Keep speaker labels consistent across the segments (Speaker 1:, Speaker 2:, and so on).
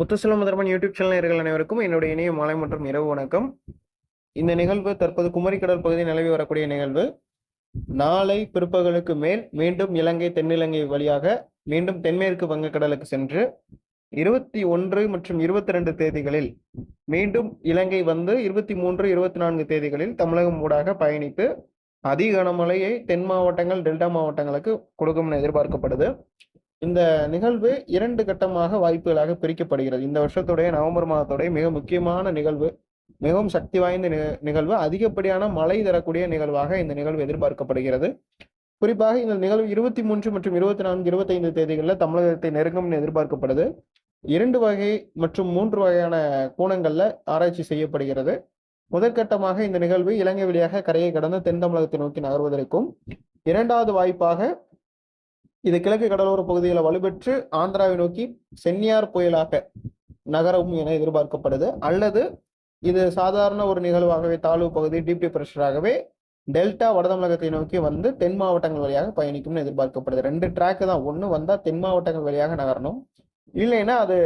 Speaker 1: முத்துசெல்வம் முதல்வன் YouTube channel நேர்கள் அனைவருக்கும் என்னுடைய இணைய மாலை மற்றும் இரவு வணக்கம். இந்த நிகழ்வு தற்போது குமரிக்கடல் பகுதி நிலவி வரக்கூடிய நிகழ்வு. நாளை பிற்பகலுக்கு மேல் மீண்டும் இலங்கை தென்னிலங்கை வழியாக மீண்டும் தென்மேற்கு வங்கக்கடலுக்கு சென்று இருபத்தி ஒன்று மற்றும் இருபத்தி ரெண்டு தேதிகளில் மீண்டும் இலங்கை வந்து இருபத்தி மூன்று இருபத்தி நான்கு தேதிகளில் தமிழகம் ஊடாக பயணித்து அதிக கனமழையை தென் மாவட்டங்கள் டெல்டா மாவட்டங்களுக்கு கொடுக்கும் என எதிர்பார்க்கப்படுது. இந்த நிகழ்வு இரண்டு கட்டமாக வாய்ப்புகளாக பிரிக்கப்படுகிறது. இந்த வருஷத்துடைய நவம்பர் மாதத்துடைய மிக முக்கியமான நிகழ்வு மிகவும் சக்தி வாய்ந்த நி- நிகழ்வு அதிகப்படியான மழை தரக்கூடிய நிகழ்வாக இந்த நிகழ்வு எதிர்பார்க்கப்படுகிறது. குறிப்பாக இந்த நிகழ்வு இருபத்தி மூன்று மற்றும் இருபத்தி நான்கு இருபத்தைந்து தேதிகளில் தமிழகத்தை நெருங்கும் எதிர்பார்க்கப்படுது. இரண்டு வகை மற்றும் மூன்று வகையான கோணங்களில் ஆராய்ச்சி செய்யப்படுகிறது. முதற்கட்டமாக இந்த நிகழ்வு இலங்கை வழியாக கரையை கடந்து தென் தமிழகத்தை நோக்கி நகர்வதற்கும் இரண்டாவது வாய்ப்பாக இது கிழக்கு கடலோர பகுதியில் வலுப்பெற்று ஆந்திராவை நோக்கி சென்னியார் புயலாக நகரும் என எதிர்பார்க்கப்படுது. அல்லது இது சாதாரண ஒரு நிகழ்வாகவே தாழ்வு பகுதி டீப் டிப்ரெஷராகவே டெல்டா வடதமிழகத்தை நோக்கி வந்து தென் மாவட்டங்கள் வழியாக பயணிக்கும்னு எதிர்பார்க்கப்படுது. ரெண்டு ட்ராக்கு தான். ஒன்று வந்தால் தென் மாவட்டங்கள் வழியாக நகரணும். இல்லைன்னா அது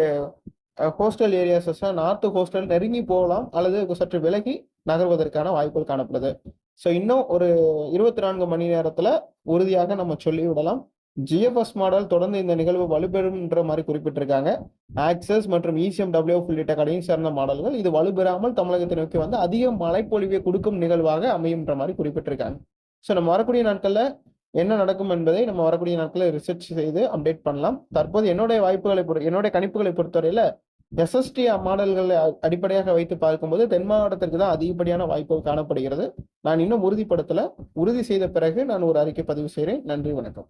Speaker 1: கோஸ்டல் ஏரியாஸஸ் நார்த்து கோஸ்டல் நெருங்கி போகலாம். அல்லது சற்று விலகி நகர்வதற்கான வாய்ப்புகள் காணப்படுது. ஸோ இன்னும் ஒரு இருபத்தி நான்கு மணி நேரத்தில் உறுதியாக நம்ம சொல்லிவிடலாம். ஜிஎஃப்எஸ் மாடல் தொடர்ந்து இந்த நிகழ்வு வலுப்பெறும்ன்ற மாதிரி குறிப்பிட்டிருக்காங்க. ஆக்சஸ் மற்றும் இசிஎம் டபிள்யூ உள்ளிட்ட கடையும் சார்ந்த மாடல்கள் இது வலுப்பெறாமல் தமிழகத்தை நோக்கி வந்து அதிக மழைப்பொழிவை கொடுக்கும் நிகழ்வாக அமையும்ன்ற மாதிரி குறிப்பிட்டிருக்காங்க. ஸோ நம்ம வரக்கூடிய நாட்களில் என்ன நடக்கும் என்பதை நம்ம வரக்கூடிய நாட்களில் ரிசர்ச் செய்து அப்டேட் பண்ணலாம். தற்போது என்னுடைய வாய்ப்புகளை பொறு என்னுடைய கணிப்புகளை பொறுத்தவரையில் எஸ்எஸ்டி மாடல்களை அடிப்படையாக வைத்து பார்க்கும்போது தென் மாவட்டத்திற்கு தான் அதிகப்படியான வாய்ப்புகள் காணப்படுகிறது. நான் இன்னும் உறுதிப்படுத்தல. உறுதி செய்த பிறகு நான் ஒரு அறிக்கை பதிவு செய்கிறேன் நன்றி வணக்கம்.